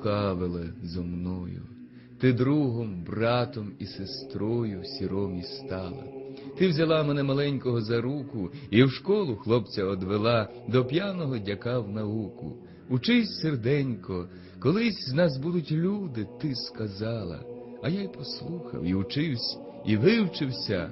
лукавила зо мною. Ти другом, братом і сестрою сіромі стала. Ти взяла мене маленького за руку і в школу хлопця одвела до п'яного дяка в науку. Учись, серденько, колись з нас будуть люди, ти сказала. А я й послухав, і учився, і вивчився.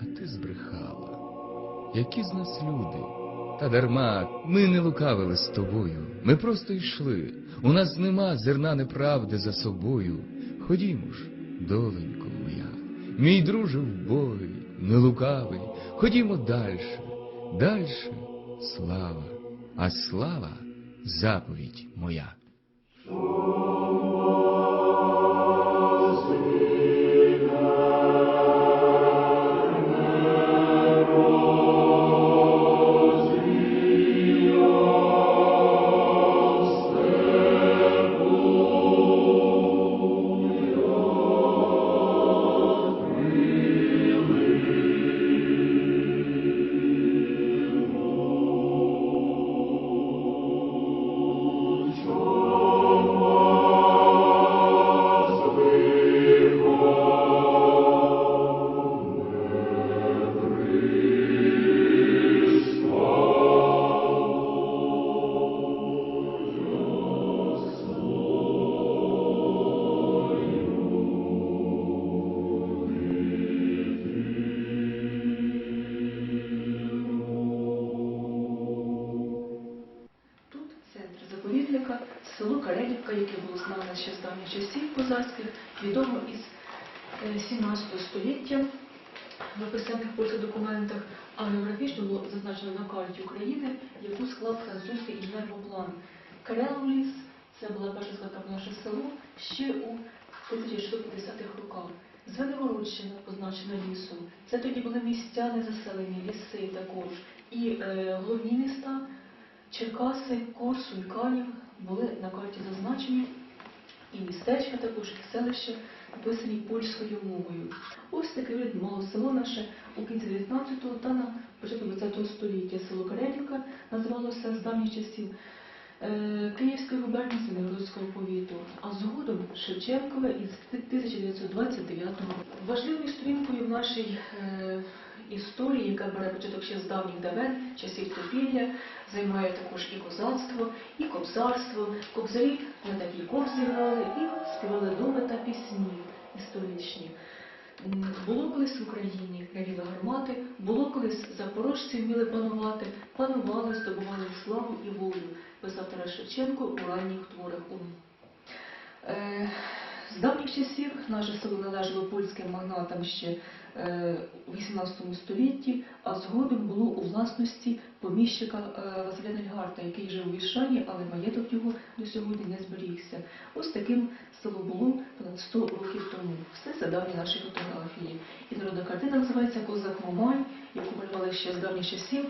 А ти збрехала. Які з нас люди? Та дарма, ми не лукавили з тобою. Ми просто йшли. У нас нема зерна неправди за собою. Ходімо ж, доленько моя, мій друже в вбогий, не лукавий. Ходімо дальше, дальше слава, а слава заповідь моя. Ще з давніх часів козацьких, відомо із е, 17 століття в описаних польських документах, а географічно було зазначено на карті України, яку склав французький інженер-план. Кареловліс це була перша згадка про наше село ще у 1650-х роках. Звенигородщина позначена лісом. Це тоді були місця незаселені, ліси також. І е, головні міста Черкаси, Корсу і Канів були на карті зазначені, і містечка також, і селища описані польською мовою. Ось таке вигляд мало село наше у кінці 19-го та на початку 20-го століття. Село Карелівка називалося з давніх часів е, Київської губернії Звенигородського повіту, а згодом Шевченкове із 1929 року. Важливою сторінкою в нашій е, історії, яка бере початок ще з давніх давен, часів Топілля, займає також і козацтво, і кобзарство. Кобзарі на такій кобзі грали і співали думи та пісні історичні. Було колись в Україні ревіли гармати, було колись запорожці вміли панувати, панували, здобували славу і волю, писав Тарас Шевченко у ранніх творах З давніх часів наше село належало польським магнатам ще е, у 18 столітті, а згодом було у власності поміщика е, Василя Нельгарта, який жив у Віршані, але маєток його до сьогодні не зберігся. Ось таким село було понад 100 років тому. Все це давні наші фотографії. І народна картина називається Козак Мамай, яку малювали ще з давніх часів.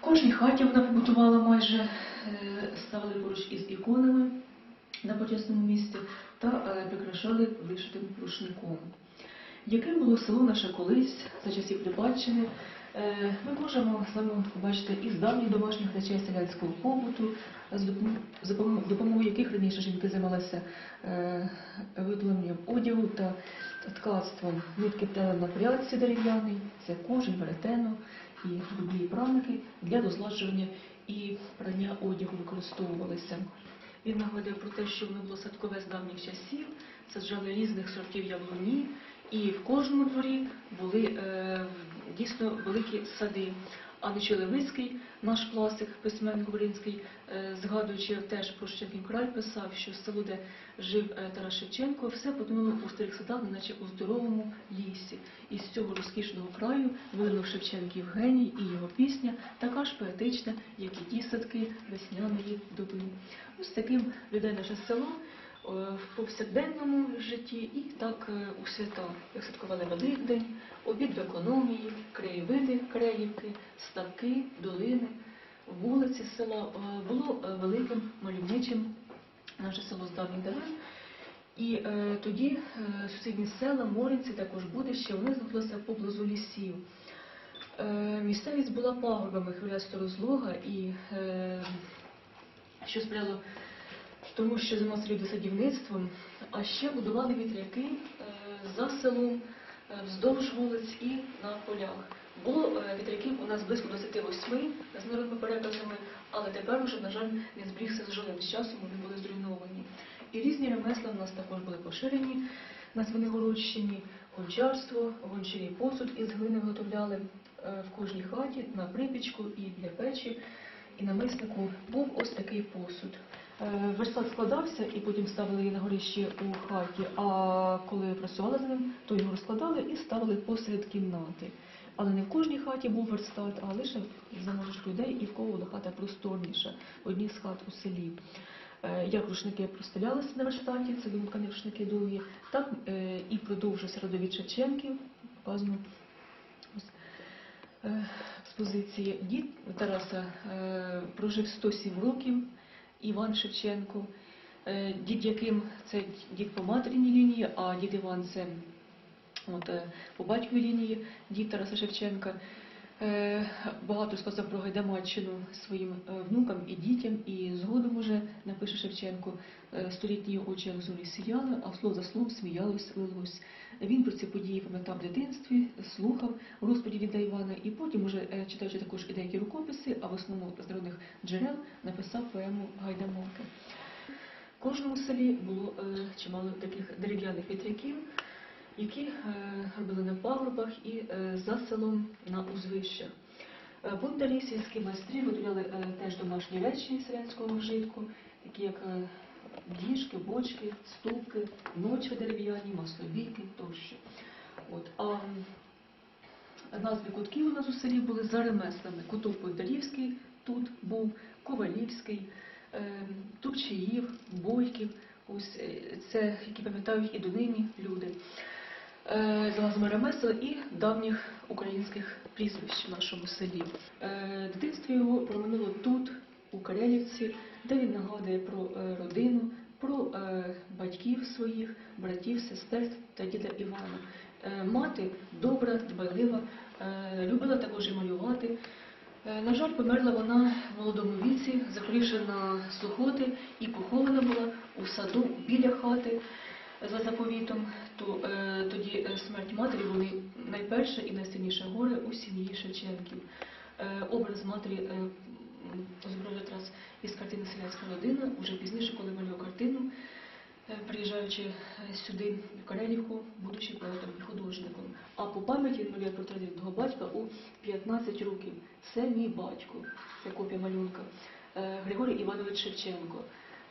В кожній хаті вона побутувала майже, е, ставили поруч із іконами на почесному місці та е, прикрашали вишитим рушником. Яким було село наше колись за часів Любаччини, е, ми можемо вами побачити із давніх домашніх речей селянського побуту, з допом- з допом- допомогою яких раніше жінки займалися е, виготовленням одягу та ткацтвом. Нитки на прядці дерев'яний, це кожен, веретено і дублі праники для дозладжування і прання одягу використовувалися. Він нагадує про те, що воно було садкове з давніх часів, саджали різних сортів яблуні, і в кожному дворі були е, дійсно великі сади. А Нечолевицький, наш класик, письменник український, е, згадуючи теж про край, писав, що село, де жив е, Тарас Шевченко, все подумало у старих садах, наче у здоровому лісі. І з цього розкішного краю винув Шевченків геній і його пісня така ж поетична, як і ті садки весняної доби. Ось таким людей наше село в повсякденному житті і так е, у свята, як святкували Великдень, обід в економії, краєвиди Креївки, ставки, долини, вулиці села е, було е, великим мальовничим наше село з давніх. І е, тоді е, сусідні села, Моринці, також Будище, вони знаходилися поблизу лісів. Е, місцевість була пагорбами хвилястого розлога, і е, що сприяло тому що займалися садівництвом, а ще будували вітряки е, за селом, е, вздовж вулиць і на полях. Було е, вітряків у нас близько 28 з народними переказами, але тепер вже, на жаль, не зберігся з жилим з часом, вони були зруйновані. І різні ремесла в нас також були поширені на Звенигородщині, гончарство, гончарі посуд із глини виготовляли в кожній хаті на припічку і для печі. І на миснику був ось такий посуд. Е, Верстат складався і потім ставили її на горищі у хаті. А коли працювали з ним, то його розкладали і ставили посеред кімнати. Але не в кожній хаті був верстат, а лише заможних людей і в кого була хата просторніша, одній з хат у селі. Е, Як рушники простелялися на верстаті, це вимкані рушники довгі, так е, і продовжився родовід Шевченків, показано ось, е, експозиції. Дід Тараса прожив 107 років, Іван Шевченко, е, дід яким це дід по материній лінії, а дід Іван це от, е, по батьковій лінії, дід Тараса Шевченка. Е, Багато сказав про Гайдамаччину своїм е, внукам і дітям, і згодом уже напише Шевченко, е, столітні очі зорі сіяли, а слово за словом сміялось, лилось. Він про ці події пам'ятав в дитинстві, слухав розповіді діда Івана, і потім, уже читаючи також і деякі рукописи, а в основному з народних джерел, написав поему Гайдамаки. В кожному селі було чимало таких дерев'яних вітряків, які е, робили на пагорбах і е, за селом на узвищах. Е, Бунтарі, сільські майстри виготовляли е, теж домашні речі селянського вжитку, такі як е, діжки, бочки, ступки, ночви дерев'яні, маслобійки тощо. От, а назви кутків у нас у селі були за ремеслами. Куток Бондарівський тут був, Ковалівський, е, Тупчиїв, Бойків. Ось е, це, які пам'ятають і донині люди. Е, За назвами ремесел і давніх українських прізвищ в нашому селі. Е, Дитинство його проминуло тут, у Карелівці, де він нагадує про е, родину, про батьків своїх, братів, сестер та діда Івана. Мати добра, дбайлива, любила також і малювати. На жаль, померла вона в молодому віці, захворівши на сухоти, і похована була у саду біля хати за заповітом. То, е, тоді е, смерть матері були найперше і найсильніше горе у сім'ї Шевченків. Е, образ матері е, м, озображує якраз із картини Селянська родина. Уже пізніше, коли малював картину, е, приїжджаючи е, сюди, в Карелівку, будучи поетом і художником. А по пам'яті малює портрет рідного батька у 15 років. Це мій батько, це копія малюнка. Е, Григорій Іванович Шевченко.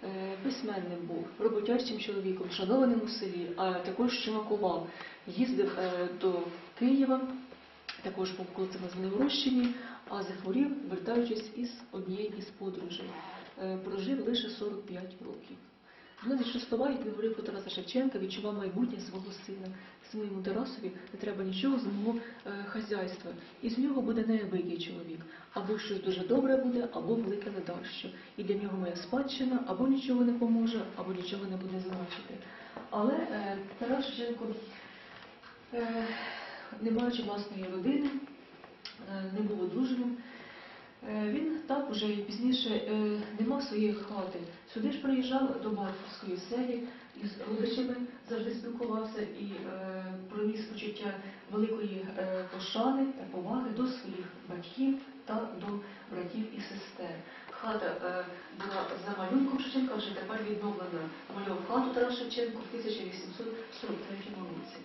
Е, Письменним був, роботячим чоловіком, шанованим у селі, а також чимакував. Їздив е, до Києва, також був коли на Звенигородщині, а захворів, вертаючись із однієї із подорожей. Е, Прожив лише 45 років. Шестова, як він говорив про Тараса Шевченка, відчував майбутнє свого сина. Своєму Тарасові не треба нічого з мого е, хазяйства. І з нього буде неабиякий чоловік. Або щось дуже добре буде, або велике ледащо. І для нього моя спадщина або нічого не поможе, або нічого не буде значити. Але е, Тарас Шевченко, е, не маючи власної родини, е, не був одруженим, Він так уже пізніше е, не мав своєї хати. Сюди ж приїжджав до батьківської селі, із родичами завжди спілкувався і е, проніс почуття великої е, пошани та поваги до своїх батьків та до братів і сестер. Хата е, була за малюнком Шевченка, вже тепер відновлена. Малював хату Тарас Шевченко в 1843 році.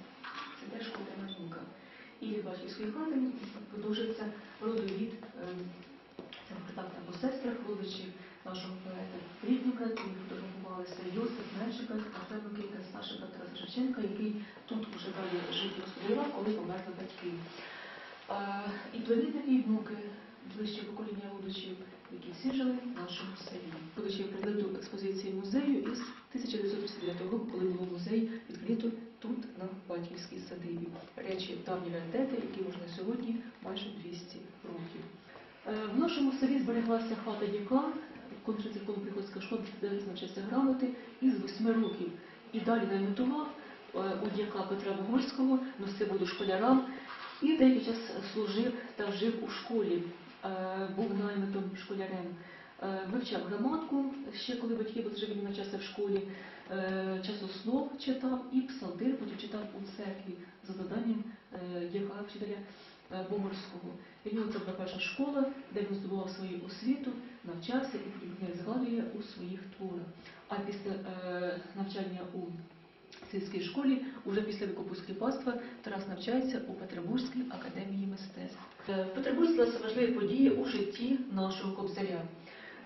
Це теж копія малюнка. І від батьківської хати продовжується родовід е, так по сестрах родичів нашого поета Рідника, які фотографувалися Йосип Меншика, Артем Кілька, Саша Тараса Шевченка, який тут уже далі жив і коли померли батьки. І племінники і внуки ближче покоління родичів, які всі жили в нашому селі. Родичі привели експозиції музею із 1959 року, коли було музей відкрито тут, на батьківській садибі. Речі давні раритети, які можна сьогодні майже 200 років. Е, В нашому селі збереглася хата дяка, кончиться коло приходська школа, де навчився грамоти, із восьми років. І далі наймитував е, у дяка Петра Богорського, носив воду школярам і деякий час служив та жив у школі, е, був наймитом школярем. Вивчав граматку, ще коли батьки живі навчався в школі, часослов читав і псалтир потім читав у церкві за заданням Євга вчителя Богорського. І перша школа, де він здобував свою освіту, навчався і згадує у своїх творах. А після е, навчання у сільській школі, уже після викупу скліпацтва, Тарас навчається у Петербурзькій академії мистецтв. Е, В Петербурзі сталися важливі події у житті нашого кобзаря.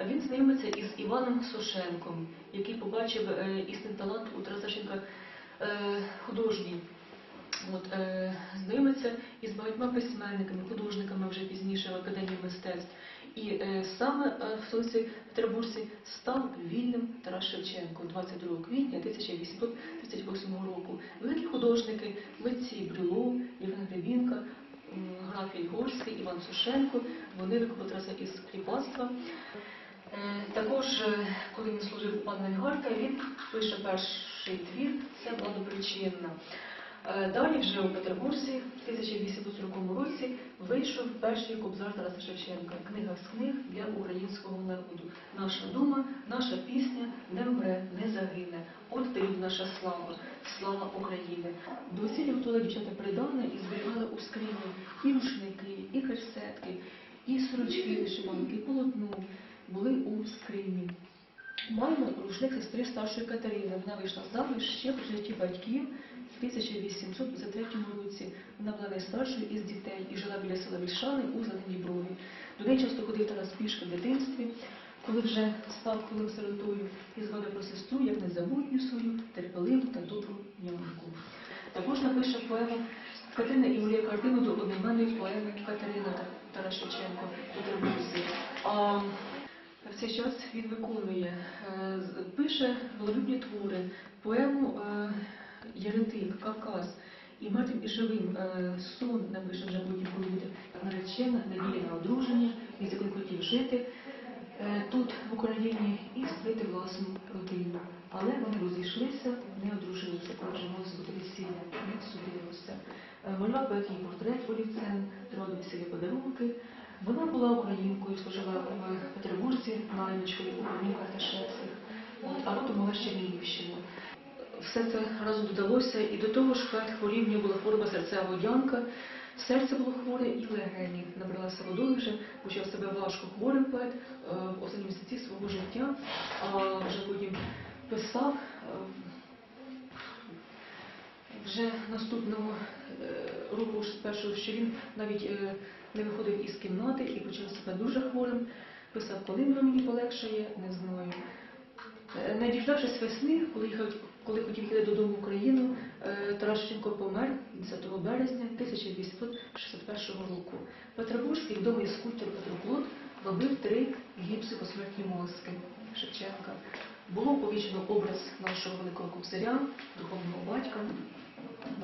Він знайомиться із Іваном Сошенком, який побачив е, істинний талант у Тараса Шевченка е, художній. От, е, знайомиться із багатьма письменниками, художниками вже пізніше в Академії мистецтв. І е, саме е, в столиці Петербурзі став вільним Тарас Шевченко 22 квітня 1838 року. Великі художники, митці Брюлов, Євген Гребінка, граф Ільгорський, Іван Сушенко, вони викупили Тараса із кріпацтва. Е, Також, е, коли він служив у пана Вігарка, він пише перший твір, це Владопричинна. Е, Далі вже у Петербурзі в 1840 році вийшов перший кобзар Тараса Шевченка Книга з книг для українського народу. Наша дума, наша пісня не вмре, не загине. От тобі наша слава, слава України. До весілля готували дівчата придане і зберігали у скрині і рушники, і керсетки, і сорочки, і полотно були у скрині. Маємо рушник сестри старшої Катерини. Вона вийшла заміж ще при житті батьків в 1853 році. Вона була найстаршою із дітей і жила біля села Вільшани у Зеленій Брові. До неї часто ходив Тарас пішки в дитинстві, коли вже став колим сиротою і згадав про сестру як незабутню свою, терпеливу та добру няньку. Також напише поему Катерина Ігорія картину до одноіменної поеми Катерина та Тарас Шевченко А в цей час він виконує, е, пише вололюбні твори, поему Єретик, Кавказ. І мертвим і живим е, сон напише вже потім буде наречена, на одруження, з хотів жити е, тут, в Україні, і створити власну родину. Але вони розійшлися, не одружилися, отже, мали бути весілля, не судилося. Малював її портрет олівцем, троди весілля подарунки. Вона була українкою, служила в Петербурзі наймичкою у Корнюках та От, а родом мала ще Львівщину. Все це разом додалося, і до того ж поет хворів, нього була хвороба серцева водянка, серце було хворе і легені. Набралася водою вже, почав себе важко хворим поет е, в останні місяці свого життя, а вже потім писав. е, вже наступного е, року, ж першого, що він навіть не виходив із кімнати і почав себе дуже хворим. Писав, коли мені полегшає, не знаю. Е, Не діждавшись весни, коли, їхав, коли хотів йти додому в Україну, е, Тарас помер 10 березня 1861 року. Петербурзький відомий скульптор Петро Клод робив три гіпси посмертні мозки Шевченка. Було повічено образ нашого великого кобзаря, духовного батька,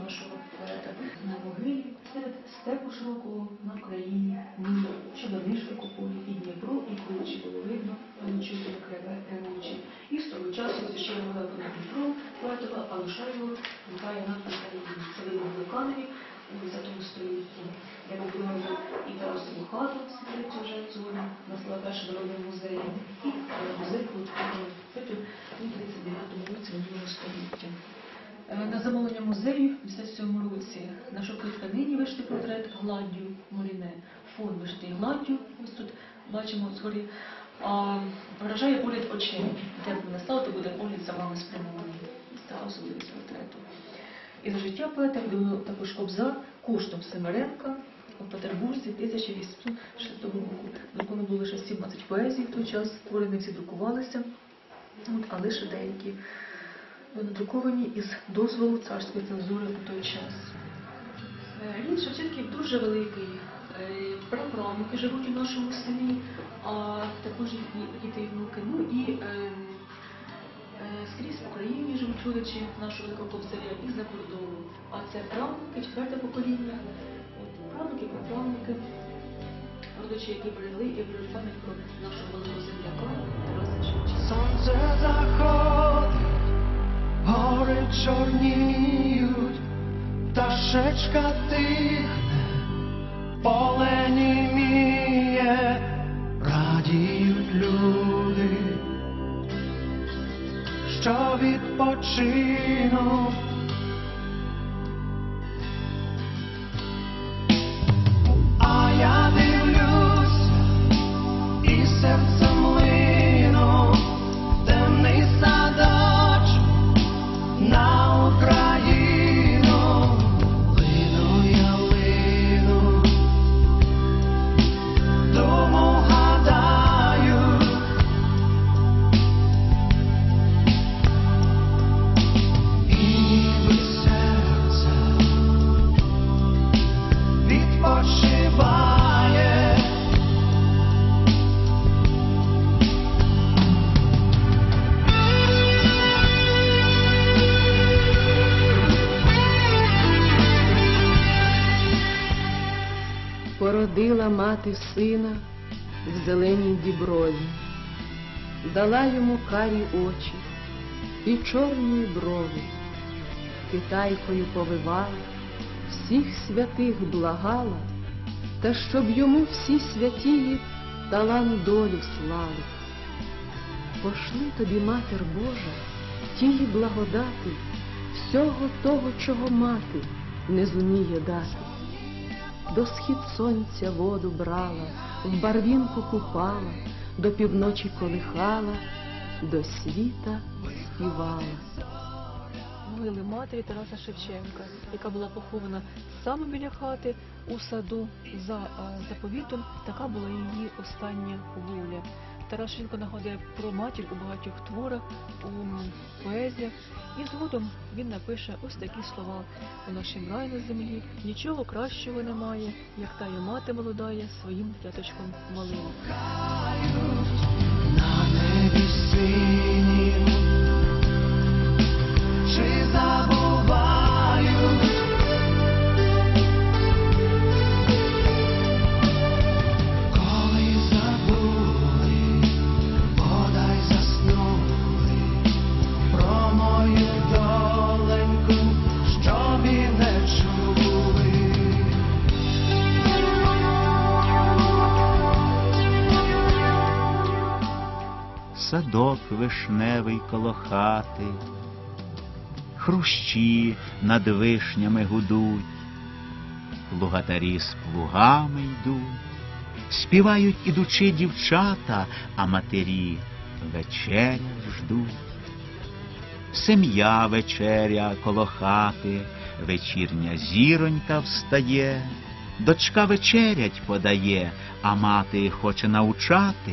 нашого поета на могилі серед степу широкого на Україні, ні, що до у і Дніпро, і кручі було видно, чути криве ревучі. І з того часу зішла над Дніпро поетова, а лише його літає над Україною. Це видно в Луканові у 10 столітті. Я побудувала і Тарасову хату з вже зону, назвала перший народний музей, і е, музей Луцького потім у 39 році минулого століття. Е, На замовлення музею в 57 році на тканині вишитий портрет гладдю Моріне. Фон вишитий гладдю, ось тут бачимо згорі. А вражає погляд очей. Де б не стало, то буде погляд за вами спрямований. Та особливість портрету. І за життя поета видано також кобзар коштом Семеренка у Петербурзі 1806 року. Друковано було лише 17 поезій в той час, твори не всі друкувалися, а лише деякі надруковані із дозволу царської цензури у той час. Е, Рід Шевченків дуже великий. Е, Праправнуки живуть у нашому селі, а також їхні діти і внуки. Ну і е, е, скрізь в Україні живуть родичі нашого великого кобзаря і за кордоном. А це правнуки, четверте покоління. От, правнуки, праправнуки, родичі, які берегли і бережуть пам'ять про нашого великого земляка Тараса Шевченка гори чорніють, пташечка тихне, поле німіє, радіють люди, що відпочинув. Мати сина в зеленій діброві, дала йому карі очі і чорні брови, китайкою повивала, всіх святих благала, та щоб йому всі святії талант долю слали. Пошли тобі, Матер Божа, тії благодати, всього того, чого мати не зуміє дати до схід сонця воду брала, в барвінку купала, до півночі колихала, до світа співала. Могили матері Тараса Шевченка, яка була похована саме біля хати у саду за е, заповітом. Така була її остання воля. Тарас Шевченко нагадує про матір у багатьох творах, у поезіях, і згодом він напише ось такі слова: у нашім рай на землі нічого кращого немає, як тая мати молодає своїм дяточком малим. Вишневий коло хати, хрущі над вишнями гудуть, плугатарі з плугами йдуть, співають ідучи дівчата, а матері вечеря ждуть. Сем'я вечеря коло хати, вечірня зіронька встає, дочка вечерять подає, а мати хоче навчати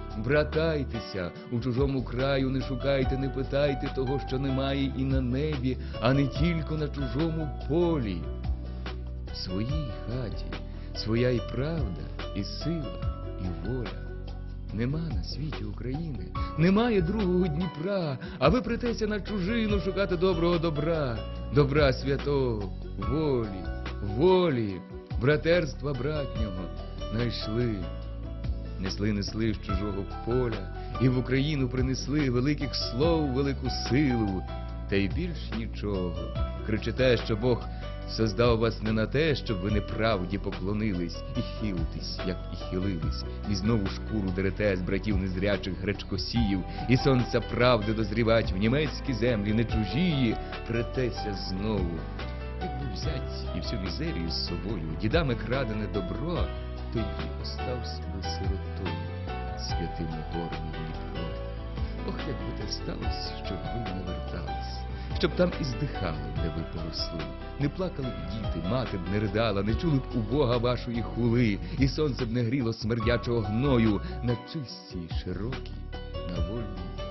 братайтеся, у чужому краю не шукайте, не питайте того, що немає і на небі, а не тільки на чужому полі. В своїй хаті своя і правда, і сила, і воля. Нема на світі України, немає другого Дніпра, а ви притеся на чужину шукати доброго добра, добра святого, волі, волі, братерства братнього найшли. Несли, несли з чужого поля, і в Україну принесли великих слов, велику силу, та й більш нічого. Кричите, що Бог создав вас не на те, щоб ви неправді поклонились і хилитесь, як і хилились, і знову шкуру дерете з братів незрячих гречкосіїв, і сонця правди дозрівать в німецькі землі не чужії, претеся знову. Якби взять і всю мізерію з собою, дідами крадене добро, тоді остався би сиротою святим горним Дніпро. Ох, як би те сталося, щоб ви не вертались, щоб там і здихали, де ви поросли. Не плакали б діти, мати б не ридала, не чули б у Бога вашої хули, і сонце б не гріло смердячого гною на чистій, широкій, на вольній